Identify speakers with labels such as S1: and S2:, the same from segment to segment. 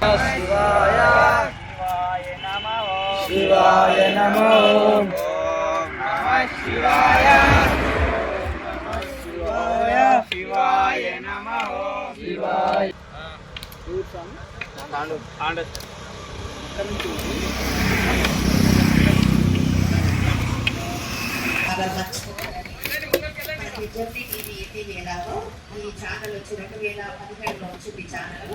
S1: శివాయ
S2: శివాయ నమో
S1: శివాయ
S2: శివాయ శివాయ శివాయ
S1: శివాయ
S3: మనకి జర్నీ టీవీ ఎన్టీవీ ఈ ఛానల్ వచ్చి రెండు వేల పదిహేడులో వచ్చింది ఛానల్.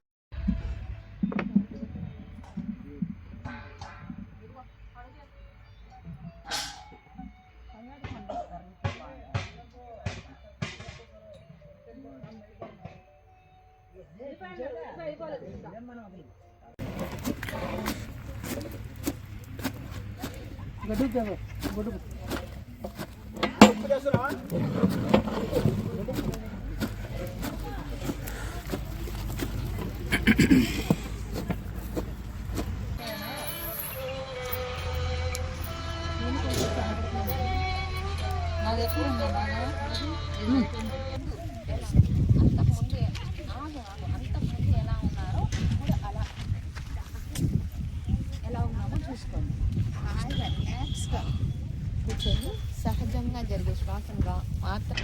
S3: చెప్తున్నారు కదా మరి అది
S4: ఎలా ఉన్నామో చూసుకోండి హాయిగా రిలాక్స్గా కూర్చొని సహజంగా జరిగే శ్వాసంగా మాత్రం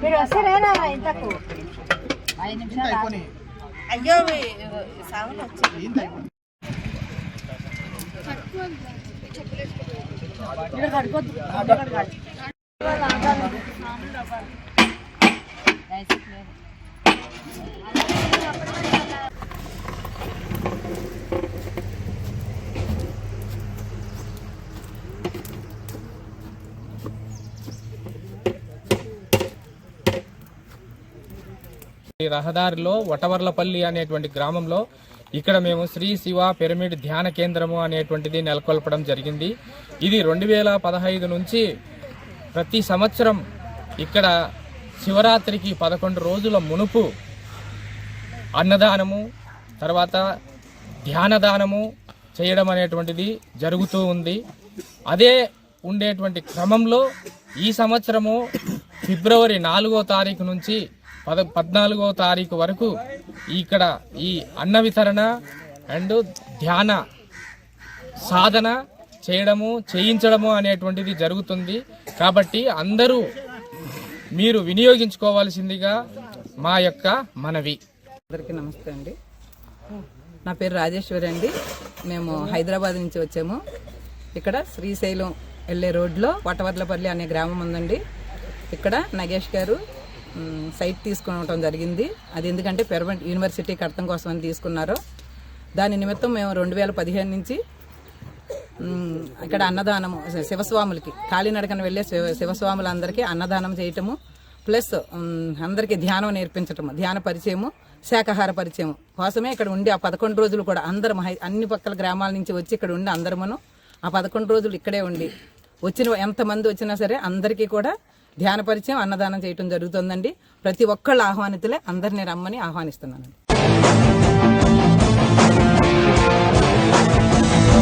S3: మీరు వస్తారేనా ఇంతకు అయ్యో సౌండ్ వచ్చింది
S5: రహదారిలో వటవర్లపల్లి అనేటువంటి గ్రామంలో ఇక్కడ మేము శ్రీ శివ పిరమిడ్ ధ్యాన కేంద్రము అనేటువంటిది నెలకొల్పడం జరిగింది. ఇది రెండు వేల పదహైదు నుంచి ప్రతి సంవత్సరం ఇక్కడ శివరాత్రికి పదకొండు రోజుల మునుపు అన్నదానము తర్వాత ధ్యానదానము చేయడం అనేటువంటిది జరుగుతూ ఉంది. అదే ఉండేటువంటి క్రమంలో ఈ సంవత్సరము ఫిబ్రవరి నాలుగో తారీఖు నుంచి పద పద్నాలుగో తారీఖు వరకు ఇక్కడ ఈ అన్న వితరణ అండ్ ధ్యాన సాధన చేయడము చేయించడము అనేటువంటిది జరుగుతుంది. కాబట్టి అందరూ మీరు వినియోగించుకోవాల్సిందిగా మా యొక్క మనవి.
S6: అందరికీ నమస్తే అండి. నా పేరు రాజేశ్వరి అండి. మేము హైదరాబాద్ నుంచి వచ్చాము. ఇక్కడ శ్రీశైలం వెళ్ళే రోడ్లో వటవర్లపల్లి అనే గ్రామం ఉందండి. ఇక్కడ నగేష్ గారు సైట్ తీసుకోవటం జరిగింది. అది ఎందుకంటే పెర్మనెంట్ యూనివర్సిటీ కడతం కోసం అని తీసుకున్నారు. దాని నిమిత్తం మేము రెండు వేల పదిహేను నుంచి ఇక్కడ అన్నదానము శివస్వాములకి కాలినడకన వెళ్ళే శివ శివస్వాములందరికీ అన్నదానం చేయటము ప్లస్ అందరికీ ధ్యానం నేర్పించటము ధ్యాన పరిచయము శాకాహార పరిచయం కోసమే ఇక్కడ ఉండి ఆ పదకొండు రోజులు కూడా అందరు అన్ని పక్కల గ్రామాల నుంచి వచ్చి ఇక్కడ ఉండి అందరమును ఆ పదకొండు రోజులు ఇక్కడే ఉండి వచ్చిన ఎంతమంది వచ్చినా సరే అందరికీ కూడా ధ్యాన పరిచయం అన్నదానం చేయటం జరుగుతుందండి. ప్రతి ఒక్కళ్ళు ఆహ్వానితులే అందరినీ రమ్మని ఆహ్వానిస్తున్నానండి.